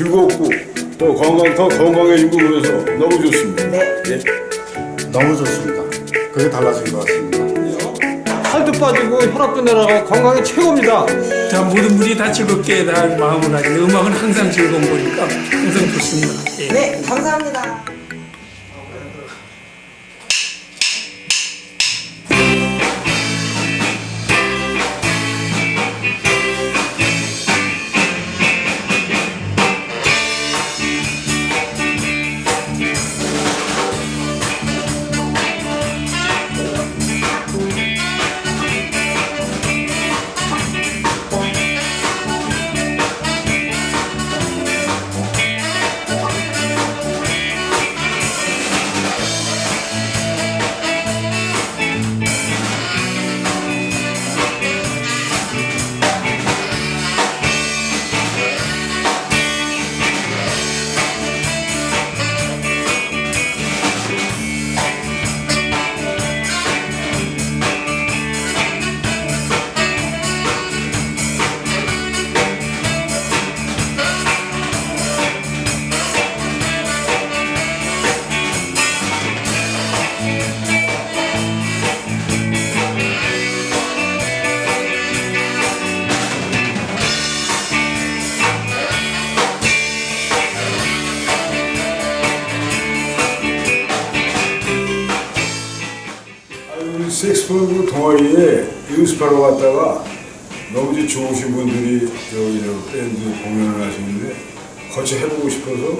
즐겁고 또 건강 더 건강해지고 그래서 너무 좋습니다. 네. 예. 너무 좋습니다. 그게 달라진 것 같습니다. 살도 빠지고 혈압도 내려가고 건강이 최고입니다. 자, 모든 분이 다 즐겁게 다 마음을 하시는데 음악은 항상 즐거운 거니까 항상 좋습니다. 예. 네, 감사합니다. 그 동아리에 연습하러 갔다가 너무 이제 좋으신 분들이 저기 저 밴드 공연을 하시는데 같이 해보고 싶어서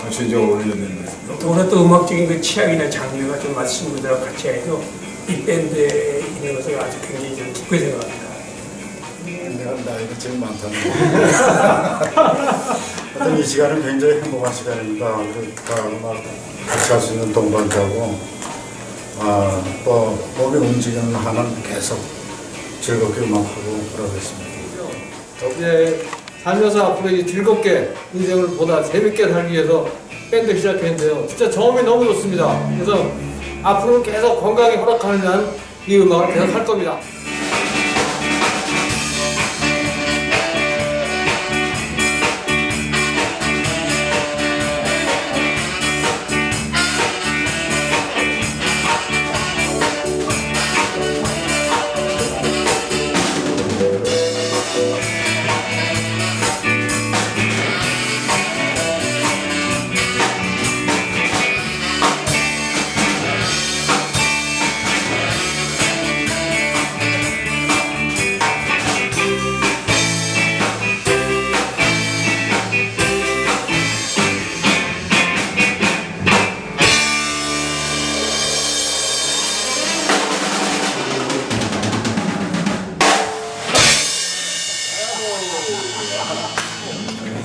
같이 이제 어울려야 된다. 또 오늘 또 음악적인 그 취향이나 장르가 좀 맞으신 분들하고 같이 해서 이 밴드에 있는 것을 아주 굉장히 좀 기쁘게 생각합니다. 내가 나이가 제일 많다는 하여튼 이 시간은 굉장히 행복한 시간입니다. 그러니까 음악 같이 할 수 있는 동반자고 아, 또 몸이 움직이는 한은 계속 즐겁게 음악하고 그러겠습니다. 이제 살면서 앞으로 이 즐겁게 인생을 보다 재밌게 살기 위해서 밴드 시작했는데요. 진짜 경험이 너무 좋습니다. 그래서 앞으로 계속 건강이 허락하는 한 이 음악을 계속 할 겁니다.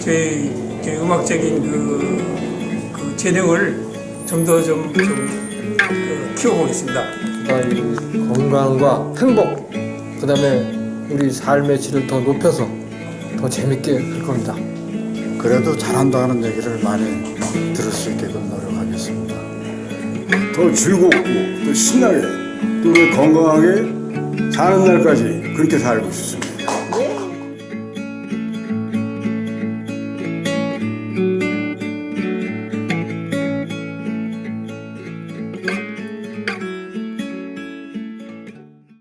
저희, 음악적인 그, 그 재능을 좀더 좀, 좀 그, 키워보겠습니다. 건강과 행복, 그 다음에 우리 삶의 질을 더 높여서 더 재밌게 할 겁니다. 그래도 잘한다는 얘기를 많이 들을 수 있게끔 노력하겠습니다. 더 즐겁고 또 신나게 또 건강하게 사는 날까지 그렇게 살고 싶습니다.